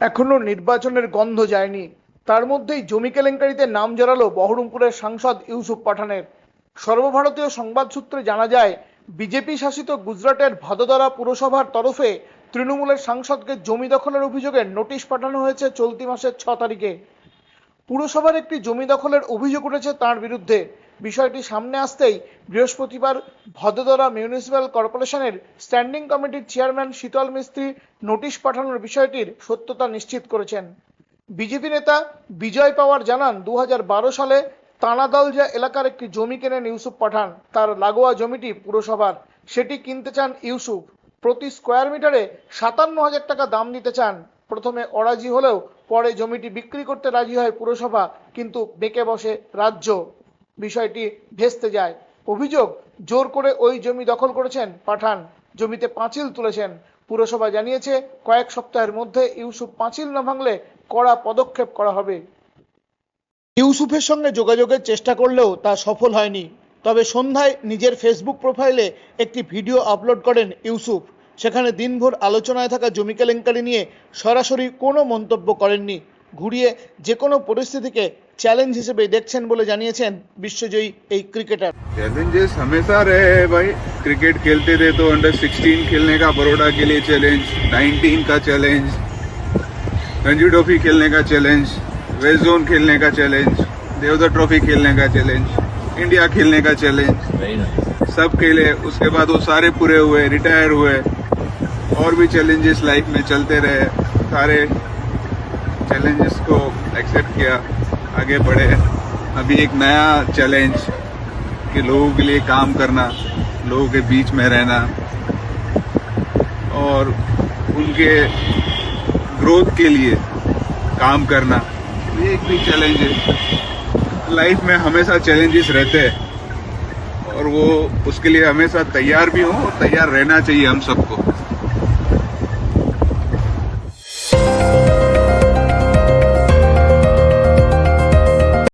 এখনও নির্বাচনের গন্ধ যায়নি। তার মধ্যেই জমি কেলেঙ্কারিতে নাম জড়ালো বহরমপুরের সাংসদ ইউসুফ পাঠানের। সর্বভারতীয় সংবাদ সূত্রে জানা যায়, বিজেপি শাসিত গুজরাটের ভাদোদরা পুরসভার তরফে তৃণমূলের সাংসদকে জমি দখলের অভিযোগে নোটিশ পাঠানো হয়েছে চলতি মাসের ছ তারিখে। পুরসভার একটি জমি দখলের অভিযোগ উঠেছে তার বিরুদ্ধে। বিষয়টি সামনে আসতেই বৃহস্পতিবার ভদোদরা মিউনিসিপ্যাল কর্পোরেশনের স্ট্যান্ডিং কমিটির চেয়ারম্যান শীতল মিস্ত্রি নোটিশ পাঠানোর বিষয়টির সত্যতা নিশ্চিত করেছেন। বিজেপি নেতা বিজয় পাওয়ার জানান দু হাজার বারো সালে তানাদলজা এলাকার একটি জমি কেনেন ইউসুফ পাঠান। তার লাগোয়া জমিটি পুরসভার। সেটি কিনতে চান ইউসুফ। প্রতি স্কোয়ার মিটারে সাতান্ন হাজার টাকা দাম দিতে চান। প্রথমে অরাজি হলেও পরে জমিটি বিক্রি করতে রাজি হয় পুরসভা, কিন্তু বেঁকে বসে রাজ্য। বিষয়টি ভেস্তে যায়। অভিযোগ, জোর করে ওই জমি দখল করেছেন, পাঠান। জমিতে পাঁচিল তুলেছেন। পুরসভা জানিয়েছে, কয়েক সপ্তাহের মধ্যে ইউসুফ পাঁচিল না ভাঙলে কড়া পদক্ষেপ করা হবে। ইউসুফের সঙ্গে যোগাযোগের চেষ্টা করলেও তা সফল হয়নি। তবে সন্ধ্যায় নিজের ফেসবুক প্রোফাইলে একটি ভিডিও আপলোড করেন ইউসুফ। সেখানে দিনভর আলোচনায় থাকা জমি কেলেঙ্কারি নিয়ে সরাসরি কোনো মন্তব্য করেননি। ঘুরিয়ে যে কোনো পরিস্থিতিকে চ্যালেঞ্জ হিসেবে দেখছেন বলে জানিয়েছেন বিশ্বজয়ী এই ক্রিকেটার चैलेंजेस हमेशा रहे हैं भाई क्रिकेट खेलते थे तो अंडर 16 खेलने का बड़ौदा के लिए चैलेंज 19 का चैलेंज रणजी ट्रॉफी खेलने का चैलेंज वेस्ट जोन खेलने का चैलेंज देवधर ट्रॉफी खेलने का चैलेंज इंडिया खेलने का चैलेंज सब खेले उसके बाद वो सारे पूरे हुए रिटायर हुए और भी चैलेंजेस लाइफ में चलते रहे सारे चैलेंजेस को एक्सेप्ट किया, आगे बढ़े। अभी एक नया चैलेंज कि लोगों के लिए काम करना, लोगों के बीच में रहना और उनके ग्रोथ के लिए काम करना, ये एक भी चैलेंज है। लाइफ में हमेशा चैलेंजेस रहते हैं और वो उसके लिए हमेशा तैयार भी हो और तैयार रहना चाहिए हम सबको।